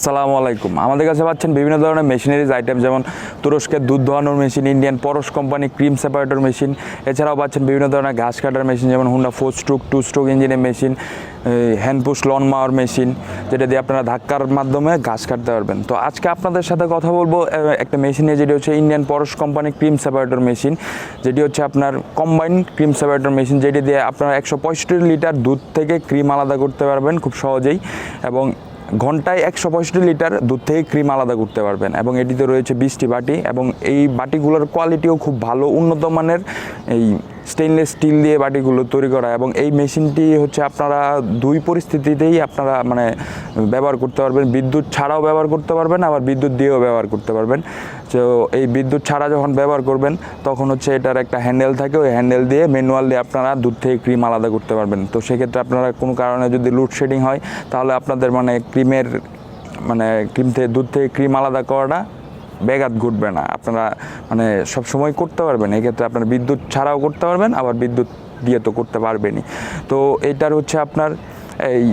আসসালামু আলাইকুম। আমাদের কাছে পাচ্ছেন বিভিন্ন ধরনের মেশিনারিজ আইটেম যেমন তুরস্কের দুধ ধোয়ানোর machine Indian Paras company cream separator machine এছাড়াও পাচ্ছেন বিভিন্ন ধরনের ঘাস কাটার মেশিন যেমন Honda four stroke two stroke ইঞ্জিনের machine hand push lawn mower machine যেটা দিয়ে আপনারা ধাক্কার মাধ্যমে ঘাস কাটতে পারবেন। তো আজকে আপনাদের সাথে কথা বলব একটা মেশিন যেটি হচ্ছে Indian Paras company cream separator machine যেটি হচ্ছে আপনার কম্বাইন ক্রিম সেপারেটর মেশিন যেটি দিয়ে আপনারা একশো পঁয়ষট্টি লিটার দুধ থেকে ক্রিম আলাদা করতে পারবেন খুব সহজেই, এবং ঘন্টায় একশো পঁয়ষট্টি লিটার দুধ থেকে ক্রিম আলাদা করতে পারবেন এবং এটিতে রয়েছে বিশটি বাটি এবং এই বাটিগুলোর কোয়ালিটিও খুব ভালো, উন্নত মানের এই স্টেনলেস স্টিল দিয়ে বাটিগুলো তৈরি করা এবং এই মেশিনটি হচ্ছে আপনারা দুই পরিস্থিতিতেই আপনারা মানে ব্যবহার করতে পারবেন। বিদ্যুৎ ছাড়াও ব্যবহার করতে পারবেন, আবার বিদ্যুৎ দিয়েও ব্যবহার করতে পারবেন। তো এই বিদ্যুৎ ছাড়া যখন ব্যবহার করবেন, তখন হচ্ছে এটার একটা হ্যান্ডেল থাকে, ওই হ্যান্ডেল দিয়ে ম্যানুয়াল দিয়ে আপনারা দুধ থেকে ক্রিম আলাদা করতে পারবেন। তো সেক্ষেত্রে আপনারা কোনো কারণে যদি লোডশেডিং হয়, তাহলে আপনাদের মানে ক্রিমের মানে ক্রিম থেকে, দুধ থেকে ক্রিম আলাদা করাটা ব্যাঘাত ঘটবে না। আপনারা মানে সব সময় করতে পারবেন, এক্ষেত্রে আপনার বিদ্যুৎ ছাড়াও করতে পারবেন, আবার বিদ্যুৎ দিয়ে তো করতে পারবেনই। তো এটার হচ্ছে আপনার এই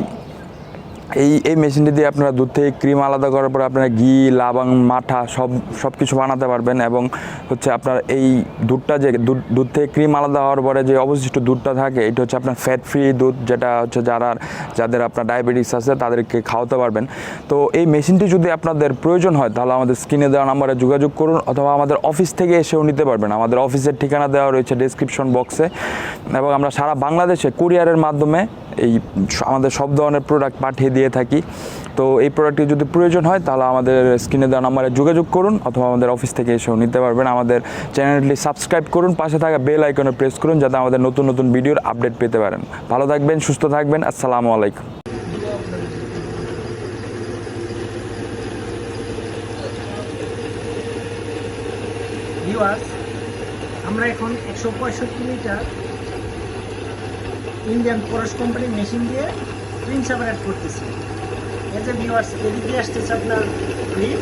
এই এই মেশিনটি দিয়ে আপনারা দুধ থেকে ক্রিম আলাদা করার পরে আপনারা ঘি, লাবাং, মাঠা সব সব কিছু বানাতে পারবেন এবং হচ্ছে আপনার এই দুধটা যে দুধ দুধ থেকে ক্রিম আলাদা হওয়ার পরে যে অবশিষ্ট দুধটা থাকে, এটা হচ্ছে আপনার ফ্যাট ফ্রি দুধ, যেটা হচ্ছে যারা, যাদের আপনার ডায়াবেটিস আছে, তাদেরকে খাওয়াতে পারবেন। তো এই মেশিনটি যদি আপনাদের প্রয়োজন হয়, তাহলে আমাদের স্ক্রিনে দেওয়া নাম্বারে যোগাযোগ করুন অথবা আমাদের অফিস থেকে এসেও নিতে পারবেন। আমাদের অফিসের ঠিকানা দেওয়া রয়েছে ডেসক্রিপশন বক্সে এবং আমরা সারা বাংলাদেশে কুরিয়ারের মাধ্যমে এই আমাদের সব ধরনের প্রোডাক্ট পাঠিয়ে দিয়ে থাকি। তো এই প্রোডাক্টটি যদি প্রয়োজন হয়, তাহলে আমাদের স্ক্রিনে দেওয়া নাম্বারে যোগাযোগ করুন অথবা আমাদের অফিস থেকে এসেও নিতে পারবেন। আমাদের চ্যানেলটি সাবস্ক্রাইব করুন, পাশে থাকা বেল আইকনে প্রেস করুন, যাতে আমাদের নতুন নতুন ভিডিওর আপডেট পেতে পারেন। ভালো থাকবেন, সুস্থ থাকবেন, আসসালামু আলাইকুম। আমরা এখন একশো পঁয়ষট্টি লিটার ইন্ডিয়ান পরশ কোম্পানির মেশিন দিয়ে ক্রিম সেপারেট করতেছি। এতে ভিউয়ার্স এদিক আসতেছে আপনার ক্রিম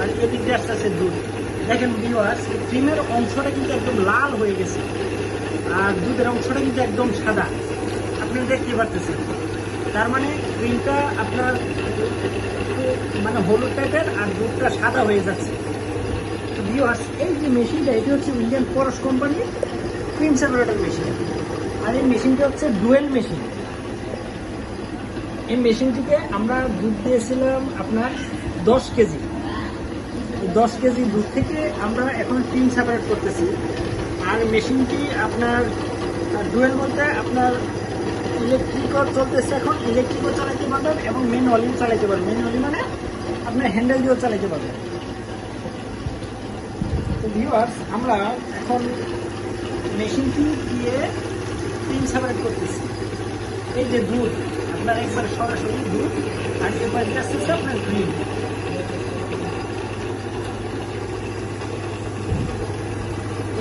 আর এদিক আসতেছে দুধ। দেখেন ভিউয়ার্স ক্রিমের অংশটা কিন্তু একদম লাল হয়ে গেছে আর দুধের অংশটা কিন্তু একদম সাদা। আপনি দেখতে পারতেছেন। তার মানে ক্রিমটা আপনার মানে হলুদ টাইপের আর দুধটা সাদা হয়ে যাচ্ছে। ভিউয়ার্স এই যে মেশিনটা এটি হচ্ছে ইন্ডিয়ান পরশ কোম্পানির ক্রিম সেপারেটর মেশিন আর এই মেশিনটা হচ্ছে ডুয়েল মেশিন এই মেশিনটিতে আমরা দুধ দিয়েছিলাম আপনার দশ কেজি। দশ কেজি দুধ থেকে আমরা এখন ক্রিম সেপারেট করতেছি। আর মেশিনটি আপনার ডুয়েল বলতে আপনার ইলেকট্রিকও চলতেছে এখন। ইলেকট্রিকও চালাইতে পারবেন এবং ম্যানুয়ালিও চালাতে পারবেন। ম্যানুয়ালি মানে আপনার হ্যান্ডেল দিয়েও চালাইতে পারবেন। তো ভিউয়ার্স আমরা এখন মেশিনটি দিয়ে তিন সেপারেট করতেছি। এই যে দুধ আপনার একবার সরাসরি দুধ আর এবার আসতেছে আপনার ক্রিম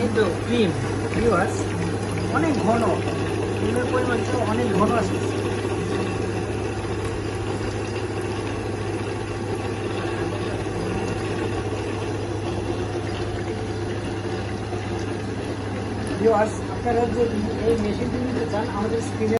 এই ক্রিম ভিউয়ার্স অনেক ঘন। ক্রিমের পরিমাণটা অনেক ঘন আসতেছে ভিউয়ার্স আপনারা যদি এই মেশিনটি নিতে চান, আমাদের স্ক্রিনে